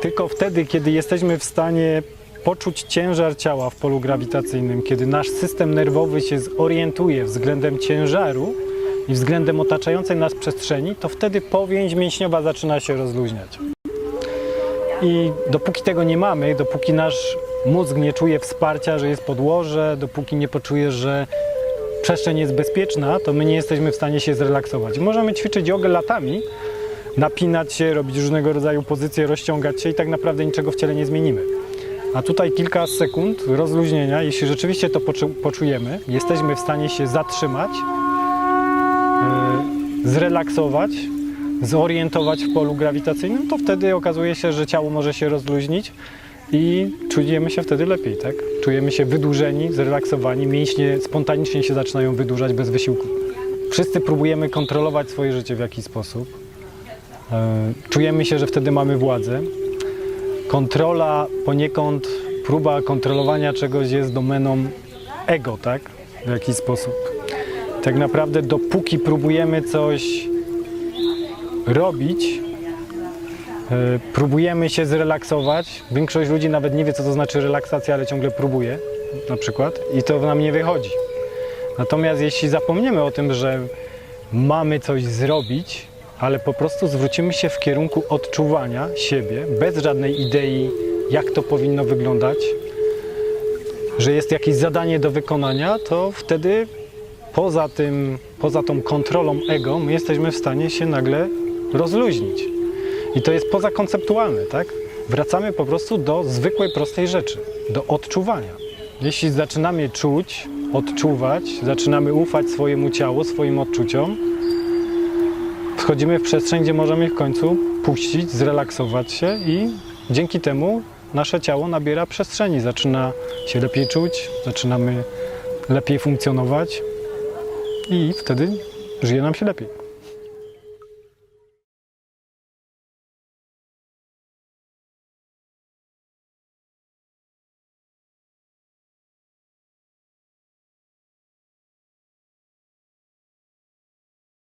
tylko wtedy, kiedy jesteśmy w stanie poczuć ciężar ciała w polu grawitacyjnym, kiedy nasz system nerwowy się zorientuje względem ciężaru i względem otaczającej nas przestrzeni, to wtedy powięź mięśniowa zaczyna się rozluźniać. I dopóki tego nie mamy, dopóki nasz mózg nie czuje wsparcia, że jest podłoże, dopóki nie poczuje, że przestrzeń jest bezpieczna, to my nie jesteśmy w stanie się zrelaksować. Możemy ćwiczyć jogę latami, napinać się, robić różnego rodzaju pozycje, rozciągać się i tak naprawdę niczego w ciele nie zmienimy. A tutaj kilka sekund rozluźnienia, jeśli rzeczywiście to poczu- poczujemy, jesteśmy w stanie się zatrzymać, yy, zrelaksować, zorientować w polu grawitacyjnym, to wtedy okazuje się, że ciało może się rozluźnić i czujemy się wtedy lepiej, tak? Czujemy się wydłużeni, zrelaksowani, mięśnie spontanicznie się zaczynają wydłużać bez wysiłku. Wszyscy próbujemy kontrolować swoje życie w jakiś sposób. E, Czujemy się, że wtedy mamy władzę. Kontrola poniekąd, próba kontrolowania czegoś jest domeną ego, tak? W jakiś sposób. Tak naprawdę dopóki próbujemy coś robić, e, próbujemy się zrelaksować. Większość ludzi nawet nie wie, co to znaczy relaksacja, ale ciągle próbuje, na przykład, i to nam nie wychodzi. Natomiast jeśli zapomniemy o tym, że mamy coś zrobić, ale po prostu zwrócimy się w kierunku odczuwania siebie, bez żadnej idei, jak to powinno wyglądać, że jest jakieś zadanie do wykonania, to wtedy poza tym, poza tą kontrolą ego, my jesteśmy w stanie się nagle rozluźnić. I to jest pozakonceptualne, tak? Wracamy po prostu do zwykłej, prostej rzeczy, do odczuwania. Jeśli zaczynamy czuć, odczuwać, zaczynamy ufać swojemu ciału, swoim odczuciom, wchodzimy w przestrzeń, gdzie możemy w końcu puścić, zrelaksować się i dzięki temu nasze ciało nabiera przestrzeni, zaczyna się lepiej czuć, zaczynamy lepiej funkcjonować i wtedy żyje nam się lepiej.